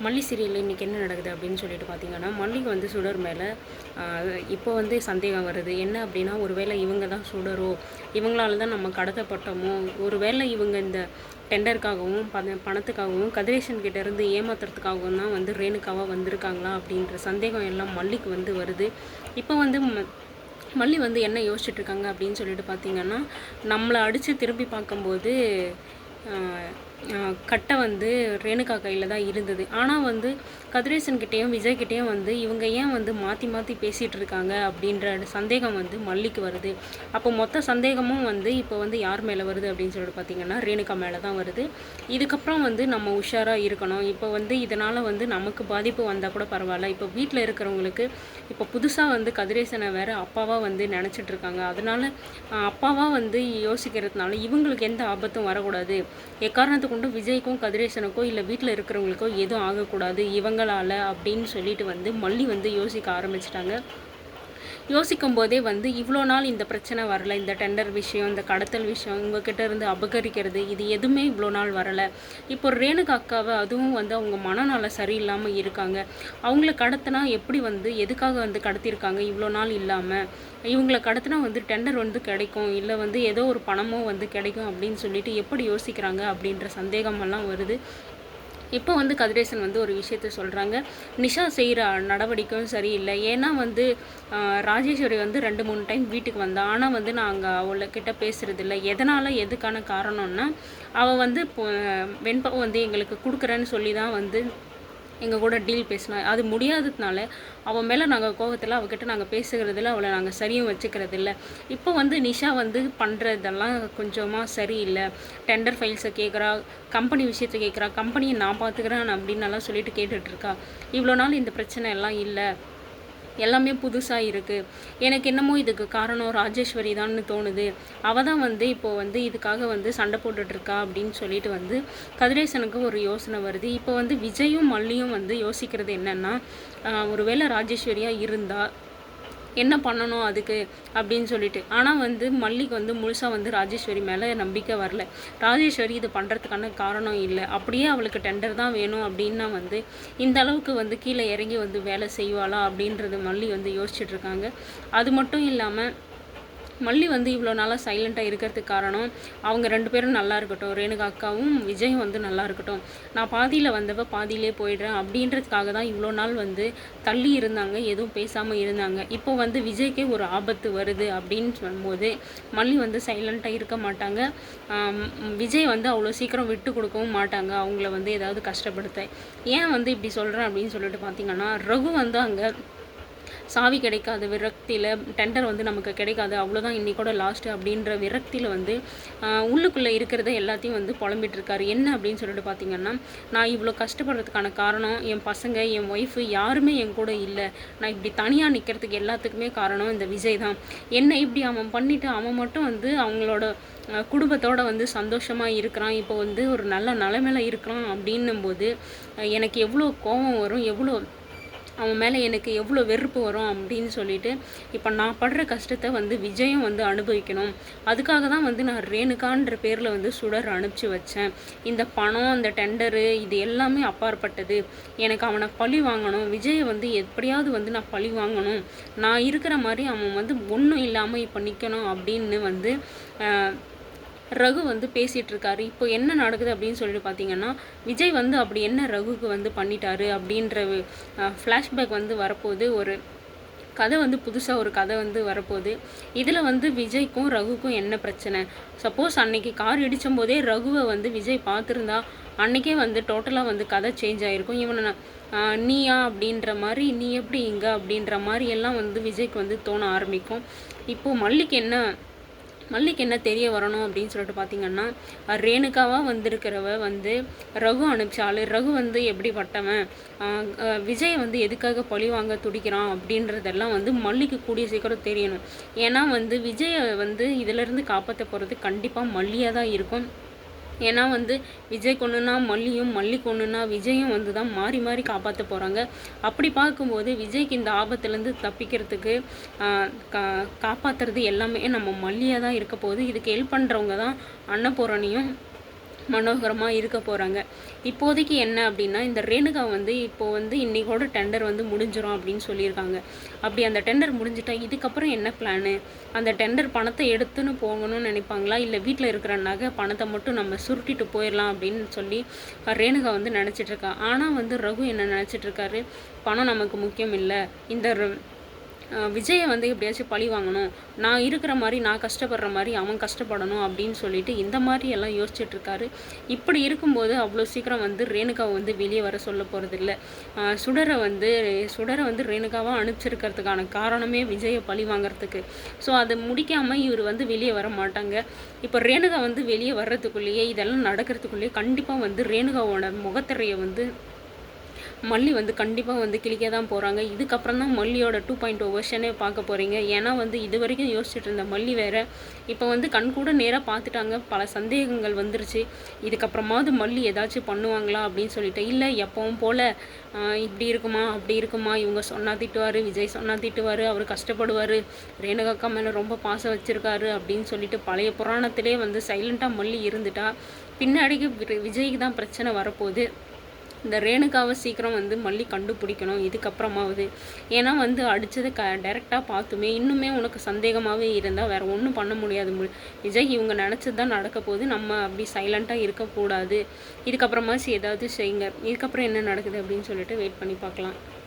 மல்லி சீரியலில் இன்றைக்கி என்ன நடக்குது அப்படின்னு சொல்லிட்டு பார்த்தீங்கன்னா மல்லிக்கு வந்து சுடர் மேலே இப்போ வந்து சந்தேகம் வருது. என்ன அப்படின்னா ஒருவேளை இவங்க தான் சுடரோ? இவங்களால தான் நம்ம கடத்தப்பட்டோமோ? ஒருவேளை இவங்க இந்த டெண்டருக்காகவும் பண பணத்துக்காகவும் கதிரேஷன் கிட்டேருந்து ஏமாத்துறதுக்காகவும் தான் வந்து ரேணுகாவாக வந்திருக்காங்களா அப்படின்ற சந்தேகம் எல்லாம் மல்லிக்கு வந்து வருது. இப்போ வந்து ம- மல்லி வந்து என்ன யோசிச்சுட்டு இருக்காங்க அப்படின்னு சொல்லிட்டு பார்த்தீங்கன்னா நம்மளை அடித்து திரும்பி பார்க்கும்போது கட்டை வந்து ரேணுகா கையில் தான் இருந்தது. ஆனால் வந்து கதிரேசன் கிட்டேயும் விஜய் கிட்டேயும் வந்து இவங்க ஏன் வந்து மாற்றி மாற்றி பேசிகிட்டு இருக்காங்க அப்படின்ற சந்தேகம் வந்து மல்லிக்கு வருது. அப்போ மொத்த சந்தேகமும் வந்து இப்போ வந்து யார் மேலே வருது அப்படின்னு சொல்லிட்டு பார்த்தீங்கன்னா ரேணுகா மேலே தான் வருது. இதுக்கப்புறம் வந்து நம்ம உஷாராக இருக்கணும். இப்போ வந்து இதனால் வந்து நமக்கு பாதிப்பு வந்தால் கூட பரவாயில்ல. இப்போ வீட்டில் இருக்கிறவங்களுக்கு இப்போ புதுசாக வந்து கதிரேசனை வேறு அப்பாவாக வந்து நினச்சிட்டு இருக்காங்க. அதனால் அப்பாவாக வந்து யோசிக்கிறதுனால இவங்களுக்கு எந்த ஆபத்தும் வரக்கூடாது. எக்காரணத்துக்கு கொண்டு விஜய்க்கும் கதிரேசனுக்கோ இல்லை வீட்டில் இருக்கிறவங்களுக்கோ எதுவும் ஆகக்கூடாது. இவங்களால் அப்படின்னு சொல்லிட்டு வந்து மல்லி வந்து யோசிக்க ஆரம்பிச்சிட்டாங்க. யோசிக்கும் போதே வந்து இவ்வளோ நாள் இந்த பிரச்சனை வரல இந்த டெண்டர் விஷயம் இந்த கடத்தல் விஷயம் இவங்கக்கிட்ட இருந்து அபகரிக்கிறது இது எதுவுமே இவ்வளோ நாள் வரலை. இப்போ ரேணுகா அக்காவை அதுவும் வந்து அவங்க மனநல சரியில்லாமல் இருக்காங்க. அவங்கள கடத்தினா எப்படி வந்து எதுக்காக வந்து கடத்தியிருக்காங்க இவ்வளோ நாள் இல்லாமல் இவங்கள கடத்தினா வந்து டெண்டர் வந்து கிடைக்கும் இல்லை வந்து ஏதோ ஒரு பணமோ வந்து கிடைக்கும் அப்படின்னு சொல்லிட்டு எப்படி யோசிக்கிறாங்க அப்படின்ற சந்தேகமெல்லாம் வருது. இப்போ வந்து கதிரேசன் வந்து ஒரு விஷயத்த சொல்கிறாங்க நிஷா செய்கிற நடவடிக்கையும் சரியில்லை. ஏன்னா வந்து ராஜேஸ்வரி வந்து ரெண்டு மூணு டைம் வீட்டுக்கு வந்தா. ஆனால் வந்து நான் அங்கே அவளக்கிட்ட பேசுகிறதில்ல எதனால் எதுக்கான காரணம்னா அவள் வந்து இப்போ வெண்பாவை வந்து எங்களுக்கு கொடுக்குறேன்னு சொல்லி தான் வந்து எங்கள் கூட டீல் பேசினா அது முடியாததுனால அவன் மேலே நாங்கள் கோவத்தில் அவகிட்ட நாங்கள் பேசுகிறதில்ல அவளை நாங்கள் சரியும் வச்சுக்கிறதில்ல. இப்போ வந்து நிஷா வந்து பண்ணுறதெல்லாம் கொஞ்சமாக சரியில்லை. டெண்டர் ஃபைல்ஸை கேட்குறா கம்பெனி விஷயத்தை கேட்குறா கம்பெனியை நான் பார்த்துக்கிறேன் அப்படின்னு எல்லாம் சொல்லிட்டு கேட்டுட்ருக்கா இவ்வளோ நாள் இந்த பிரச்சனை எல்லாம் இல்லை. எல்லாமே புதுசாக இருக்குது எனக்கு என்னமோ இதுக்கு காரணம் ராஜேஸ்வரி தான்னு தோணுது. அவள் தான் வந்து இப்போது வந்து இதுக்காக வந்து சண்டை போட்டுட்டு இருக்கா அப்படின்னு சொல்லிட்டு வந்து கதிரேசனுக்கு ஒரு யோசனை வருது. இப்போ வந்து விஜயும் மல்லியும் வந்து யோசிக்கிறது என்னென்னா ஒருவேளை ராஜேஸ்வரியாக இருந்தால் என்ன பண்ணணும் அதுக்கு அப்படின்னு சொல்லிட்டு. ஆனால் வந்து மல்லிக்கு வந்து முழுசாக வந்து ராஜேஸ்வரி மேலே நம்பிக்கை வரல. ராஜேஸ்வரி இது பண்ணுறதுக்கான காரணம் இல்லை. அப்படியே அவளுக்கு டெண்டர் தான் வேணும் அப்படின்னா வந்து இந்த அளவுக்கு வந்து கீழே இறங்கி வந்து வேலை செய்வாளா அப்படின்றது மல்லி வந்து யோசிச்சுட்டு இருக்காங்க. அது மட்டும் இல்லாமல் மல்லி வந்து இவ்வளோ நாளாக சைலண்ட்டாக இருக்கிறதுக்கு காரணம் அவங்க ரெண்டு பேரும் நல்லா இருக்கட்டும் ரேணுகா அக்காவும் விஜயும் வந்து நல்லா இருக்கட்டும். நான் பாதியில் வந்தவ பாதியிலே போயிடுறேன் அப்படின்றதுக்காக தான் இவ்வளோ நாள் வந்து தள்ளி இருந்தாங்க எதுவும் பேசாமல் இருந்தாங்க. இப்போ வந்து விஜய்க்கே ஒரு ஆபத்து வருது அப்படின்னு சொல்லும்போது மல்லி வந்து சைலண்ட்டாக இருக்க மாட்டாங்க. விஜய் வந்து அவ்வளோ சீக்கிரம் விட்டு கொடுக்கவும் மாட்டாங்க அவங்கள வந்து ஏதாவது கஷ்டப்படுத்த. ஏன் வந்து இப்படி சொல்கிறேன் அப்படின்னு சொல்லிட்டு பார்த்தீங்கன்னா ரகு வந்து அங்கே சாவி கிடைக்காத விரக்தியில் டெண்டர் வந்து நமக்கு கிடைக்காது. அவ்வளோதான் இன்றைக்கூட லாஸ்ட்டு அப்படின்ற விரக்தியில் வந்து உள்ளுக்குள்ளே இருக்கிறத எல்லாத்தையும் வந்து புலம்பிட்டுருக்காரு. என்ன அப்படின்னு சொல்லிட்டு பார்த்தீங்கன்னா நான் இவ்வளோ கஷ்டப்படுறதுக்கான காரணம் என் பசங்க என் ஒய்ஃபு யாருமே என் கூட இல்லை. நான் இப்படி தனியாக நிற்கிறதுக்கு எல்லாத்துக்குமே காரணம் இந்த விஜய் தான். என்ன இப்படி அவன் பண்ணிவிட்டு அவன் மட்டும் வந்து அவங்களோட குடும்பத்தோடு வந்து சந்தோஷமாக இருக்கிறான். இப்போ வந்து ஒரு நல்ல நிலைமையில இருக்கிறான் அப்படின்னும் போது எனக்கு எவ்வளோ கோபம் வரும் எவ்வளோ அவன் மேலே எனக்கு எவ்வளோ வெறுப்பு வரும் அப்படின்னு சொல்லிட்டு இப்போ நான் படுற கஷ்டத்தை வந்து விஜயும் வந்து அனுபவிக்கணும். அதுக்காக தான் வந்து நான் ரேணுகான்ற பேரில் வந்து சுடர் அனுப்பிச்சு வச்சேன். இந்த பணம் இந்த டெண்டரு இது எல்லாமே அப்பாற்பட்டது. எனக்கு அவனை பழி வாங்கணும். விஜயை வந்து எப்படியாவது வந்து நான் பழி வாங்கணும். நான் இருக்கிற மாதிரி அவன் வந்து ஒன்றும் இல்லாமல் இப்போ நிற்கணும் அப்படின்னு வந்து ரகு வந்து பேசிகிட்டு இருக்காரு இப்போ என்ன நடக்குது அப்படின்னு சொல்லிட்டு பார்த்தீங்கன்னா விஜய் வந்து அப்படி என்ன ரகுக்கு வந்து பண்ணிட்டாரு அப்படின்ற ஃப்ளாஷ்பேக் வந்து வரப்போகுது. ஒரு கதை வந்து புதுசாக ஒரு கதை வந்து வரப்போகுது. இதில் வந்து விஜய்க்கும் ரகுக்கும் என்ன பிரச்சனை? சப்போஸ் அன்னைக்கு கார் இடிச்சும் போதே ரகுவை வந்து விஜய் பார்த்துருந்தா அன்றைக்கே வந்து டோட்டலாக வந்து கதை சேஞ்ச் ஆகிருக்கும் இவனை நான், நீயா அப்படின்ற மாதிரி நீ எப்படி இங்கே அப்படின்ற மாதிரி எல்லாம் வந்து விஜய்க்கு வந்து தோண ஆரம்பிக்கும். இப்போது மல்லிக்கு என்ன மல்லிக்கு என்ன தெரிய வரணும் அப்படின்னு சொல்லிட்டு பார்த்தீங்கன்னா ரேணுகாவாக வந்திருக்கிறவ வந்து ரகு அனுப்பிச்சாள். ரகு வந்து எப்படி பட்டவன்? விஜய் வந்து எதுக்காக பழி வாங்க துடிக்கிறான் அப்படின்றதெல்லாம் வந்து மல்லிக்கு கூடிய சீக்கிரம் தெரியணும். ஏன்னா வந்து விஜயை வந்து இதிலிருந்து காப்பாற்ற போகிறது கண்டிப்பாக மல்லியாக தான் இருக்கும். ஏன்னா வந்து விஜய் கொண்டுனா மல்லியும் மல்லி கொண்டுனா விஜயும் வந்து தான் மாறி மாறி காப்பாற்ற போகிறாங்க அப்படி பார்க்கும்போது விஜய்க்கு இந்த ஆபத்துலேருந்து தப்பிக்கிறதுக்கு கா காப்பாற்றுறது எல்லாமே நம்ம மல்லியாக தான் இருக்க போகுது. இதுக்கு ஹெல்ப் பண்ணுறவங்க தான் அன்னபூரணியும் மனோகரமாக இருக்க போகிறாங்க இப்போதைக்கு என்ன அப்படின்னா இந்த ரேணுகா வந்து இப்போ வந்து இன்றைக்கோட டெண்டர் வந்து முடிஞ்சிடும் அப்படின்னு சொல்லியிருக்காங்க. அப்படி அந்த டெண்டர் முடிஞ்சிட்டா இதுக்கப்புறம் என்ன பிளானு அந்த டெண்டர் பணத்தை எடுத்துன்னு போகணும்னு நினைப்பாங்களா? இல்லை வீட்டில் இருக்கிற நகை பணத்தை மட்டும் நம்ம சுருட்டிட்டு போயிடலாம் அப்படின்னு சொல்லி ரேணுகா வந்து நினச்சிட்ருக்கா ஆனால் வந்து ரகு என்ன நினச்சிட்ருக்காரு பணம் நமக்கு முக்கியம் இல்லை. இந்த ர- விஜயை வந்து எப்படியாச்சும் பழி வாங்கணும். நான் இருக்கிற மாதிரி நான் கஷ்டப்படுற மாதிரி அவன் கஷ்டப்படணும் அப்படின்னு சொல்லிட்டு இந்த மாதிரி எல்லாம் யோசிச்சுட்டு இருக்காரு. இப்படி இருக்கும்போது அவ்வளோ சீக்கிரம் வந்து ரேணுகாவை வந்து வெளியே வர சொல்ல போகிறதில்ல சுடரை வந்து சுடரை வந்து ரேணுகாவாக அனுப்பிச்சிருக்கிறதுக்கான காரணமே விஜயை பழி வாங்குறதுக்கு. ஸோ அதை முடிக்காமல் இவர் வந்து வெளியே வர மாட்டாங்க. இப்போ ரேணுகா வந்து வெளியே வர்றதுக்குள்ளேயே இதெல்லாம் நடக்கிறதுக்குள்ளேயே கண்டிப்பாக வந்து ரேணுகாவோட முகத்திரையை வந்து மல்லி வந்து கண்டிப்பாக வந்து கிழிக்க தான் போகிறாங்க இதுக்கப்புறம் தான் மல்லியோட டூ பாயிண்ட் ஓ வெர்ஷனே பார்க்க போகிறீங்க ஏன்னா வந்து இது வரைக்கும் யோசிச்சுட்டு இருந்த மல்லி வேறு. இப்போ வந்து கண் கூட நேராக பார்த்துட்டாங்க. பல சந்தேகங்கள் வந்துருச்சு. இதுக்கப்புறமாவது மல்லி ஏதாச்சும் பண்ணுவாங்களா அப்படின்னு சொல்லிட்டு. இல்லை எப்பவும் போல் இப்படி இருக்குமா அப்படி இருக்குமா இவங்க சொன்னா திட்டுவார் விஜய் சொன்னா திட்டுவார் அவர் கஷ்டப்படுவார் ரேணுகாக்கா மேலே ரொம்ப பாசம் வச்சுருக்காரு அப்படின்னு சொல்லிட்டு பழைய புராணத்திலே வந்து சைலண்ட்டாக மல்லி இருந்துட்டா. பின்னாடிக்கு வி- விஜய்க்கு தான் பிரச்சனை வரப்போகுது. இந்த ரேணுகாவை சீக்கிரம் வந்து மல்லி கண்டுபிடிக்கணும் இதுக்கப்புறமாவது. ஏன்னா வந்து அடித்ததை க டைரெக்டாக பார்த்துமே இன்னுமே உனக்கு சந்தேகமாகவே இருந்தால் வேறு ஒன்றும் பண்ண முடியாது மு- விஜய் இவங்க நினச்சது தான் நடக்க போகுது. நம்ம அப்படி சைலண்ட்டாக இருக்கக்கூடாது இதுக்கப்புறமாச்சு ஏதாவது செய்யுங்க. இதுக்கப்புறம் என்ன நடக்குது அப்படின்னு சொல்லிட்டு வெயிட் பண்ணி பார்க்கலாம்.